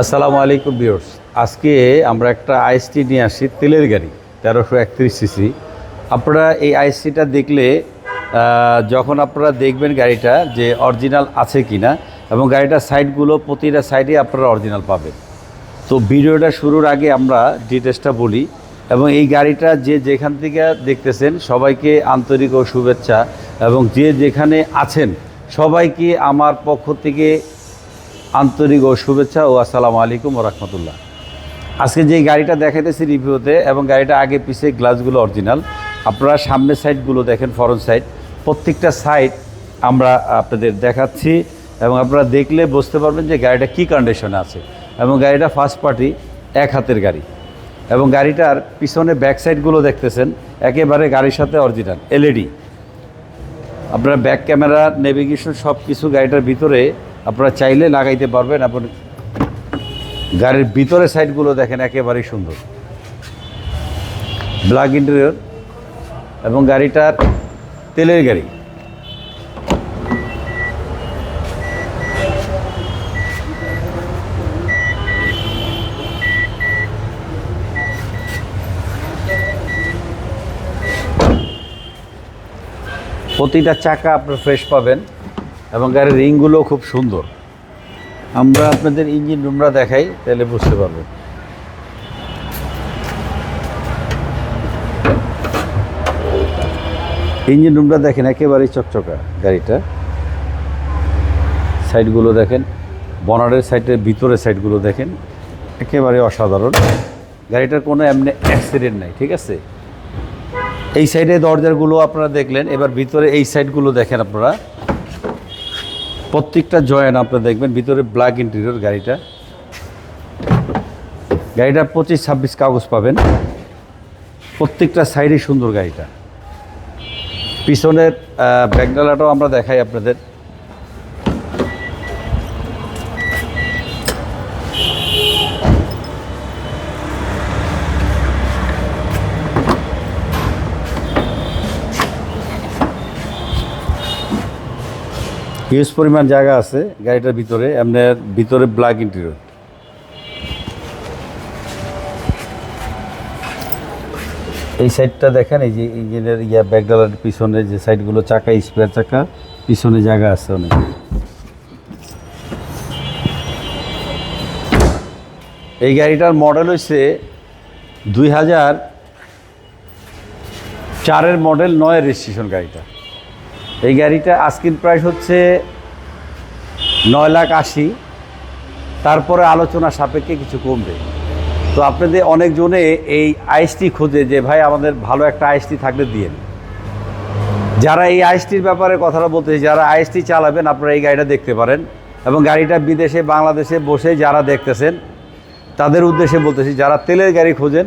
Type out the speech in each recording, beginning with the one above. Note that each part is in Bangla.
আসসালামু আলাইকুম বিয়র্স আজকে আমরা একটা আইএসটি নিয়ে আসি, তেলের গাড়ি, তেরোশো একত্রিশ সিসি। আপনারা এই আইএসটিটা দেখলে যখন আপনারা দেখবেন গাড়িটা যে অরিজিনাল আছে কি না এবং গাড়িটার সাইডগুলো, প্রতিটা সাইডে আপনারা অরিজিনাল পাবেন। তো ভিডিওটা শুরুর আগে আমরা ডিটেলসটা বলি, এবং এই গাড়িটা যে যেখান থেকে দেখতেছেন, সবাইকে আন্তরিক ও শুভেচ্ছা, এবং যে যেখানে আছেন, সবাইকে আমার পক্ষ থেকে আন্তরিক ও শুভেচ্ছা ও আসসালামু আলাইকুম রহমতুল্লাহ। আজকে যে গাড়িটা দেখাইতেছি রিভিউতে এবং গাড়িটা আগে পিছে গ্লাসগুলো অরিজিনাল, আপনারা সামনের সাইডগুলো দেখেন, ফরন্ট সাইড। প্রত্যেকটা সাইড আমরা আপনাদের দেখাচ্ছি এবং আপনারা দেখলে বুঝতে পারবেন যে গাড়িটা কী কন্ডিশনে আছে। এবং গাড়িটা ফার্স্ট পার্টি এক হাতের গাড়ি। এবং গাড়িটার পিছনে ব্যাক সাইডগুলো দেখতেছেন, একেবারে গাড়ির সাথে অরিজিনাল এলইডি আপনারা ব্যাক ক্যামেরা নেভিগেশন সব কিছু গাড়িটার ভিতরে আপনারা চাইলে লাগাইতে পারবেন এবং গাড়ির ভিতরে সাইডগুলো দেখেন, একেবারেই সুন্দর। ব্ল্যাক ইন্টেরিয়র এবং গাড়িটার তেলের গাড়ি। প্রতিটা চাকা আপনার ফ্রেশ পাবেন। এবং গাড়ির রিংগুলো খুব সুন্দর। আমরা আপনাদের ইঞ্জিন রুমরা দেখাই, তাহলে বুঝতে পারবেন। ইঞ্জিন রুমটা দেখেন, একেবারেই চকচকা গাড়িটা। সাইডগুলো দেখেন, বনারের সাইডের ভিতরের সাইডগুলো দেখেন একেবারে অসাধারণ। গাড়িটার কোনো এমনি অ্যাক্সিডেন্ট নাই, ঠিক আছে? এই সাইডে দরজাগুলো আপনারা দেখলেন, এবার ভিতরে এই সাইডগুলো দেখেন আপনারা। প্রত্যেকটা জয়েন আপনারা দেখবেন, ভিতরে ব্ল্যাক ইন্টেরিয়র গাড়িটা। গাড়িটা পঁচিশ, ছাব্বিশ কাগজ পাবেন। প্রত্যেকটা সাইডে সুন্দর গাড়িটা। পিছনের ব্যাগডালাটাও আমরা দেখাই আপনাদের। হিউজ পরিমাণ জায়গা আছে গাড়িটার ভিতরে আপনার ভিতরে ব্ল্যাক ইন্টেরিয়র এই সাইডটা দেখেন, এই যে ইঞ্জিনের ইয়া ব্যাকডালার পিছনে যে সাইডগুলো চাকা স্পেয়ার চাকা, পিছনে জায়গা আছে অনেক। এই গাড়িটার মডেল হচ্ছে দুই হাজার চারের মডেল নয় রেজিস্ট্রেশন গাড়িটা। এই গাড়িটা আস্কিন প্রাইস হচ্ছে নয় লাখ আশি। তারপরে আলোচনা সাপেক্ষে কিছু কমবে। তো আপনাদের অনেকজনে এই আইসটি খোঁজে যে, ভাই, আমাদের ভালো একটা আইএসটি থাকলে দিয়েন। যারা এই আইএসটির ব্যাপারে কথাটা বলতে যারা আইএসটি চালাবেন, আপনারা এই গাড়িটা দেখতে পারেন। এবং গাড়িটা বিদেশে, বাংলাদেশে বসে যারা দেখতেছেন, তাদের উদ্দেশ্যে বলতেছি, যারা তেলের গাড়ি খোঁজেন,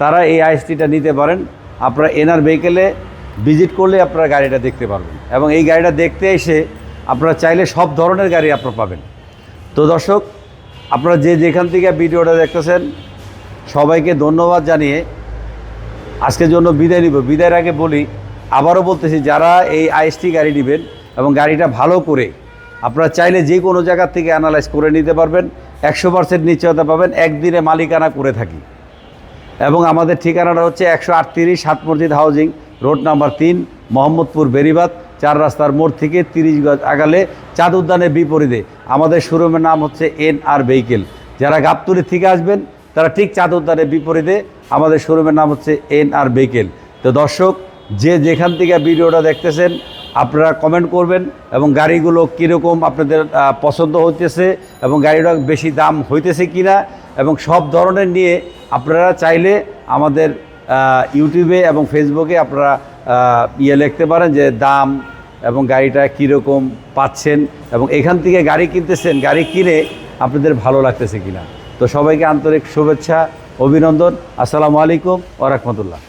তারা এই আইএসটিটা নিতে পারেন। আপনারা এনার ভেহিকেলে ভিজিট করলে আপনারা গাড়িটা দেখতে পারবেন। এবং এই গাড়িটা দেখতে এসে আপনারা চাইলে সব ধরনের গাড়ি আপনারা পাবেন। তো দর্শক, আপনারা যে যেখান থেকে ভিডিওটা দেখতেছেন, সবাইকে ধন্যবাদ জানিয়ে আজকের জন্য বিদায় নিব। বিদায়ের আগে বলি, আবারও বলতেছি, যারা এই আইএসটি গাড়ি নেবেন এবং গাড়িটা ভালো করে আপনারা চাইলে যে কোনো জায়গার থেকে অ্যানালাইজ করে নিতে পারবেন। একশো পার্সেন্ট নিশ্চয়তা পাবেন, একদিনে মালিকানা করে থাকি। এবং আমাদের ঠিকানাটা হচ্ছে একশো আটত্রিশ সাত মসজিদ হাউজিং রোড নাম্বার তিন, মোহাম্মদপুর বেরিবাদ, চার রাস্তার মোড় থেকে তিরিশ গজ আগালে চাঁদ উদ্যানের বিপরীতে। আমাদের শোরুমের নাম হচ্ছে এন আর ভেহিকেল। যারা গাবতুলি থেকে আসবেন, তারা ঠিক চাঁদ উদ্যানের বিপরীতে আমাদের শোরুমের নাম হচ্ছে এন আর ভেহিকেল। তো দর্শক, যে যেখান থেকে ভিডিওটা দেখতেছেন, আপনারা কমেন্ট করবেন এবং গাড়িগুলো কীরকম আপনাদের পছন্দ হইতেছে এবং গাড়িটা বেশি দাম হইতেছে কিনা এবং সব ধরনের নিয়ে আপনারা চাইলে আমাদের ইউটিউবে এবং ফেসবুকে আপনারা ইয়ে লিখতে পারেন যে দাম এবং গাড়িটা কীরকম পাচ্ছেন এবং এখান থেকে গাড়ি কিনতেছেন, গাড়ি কিনে আপনাদের ভালো লাগতেছে কিনা। তো সবাইকে আন্তরিক শুভেচ্ছা, অভিনন্দন, আসসালামু আলাইকুম ওরহমতুল্লাহ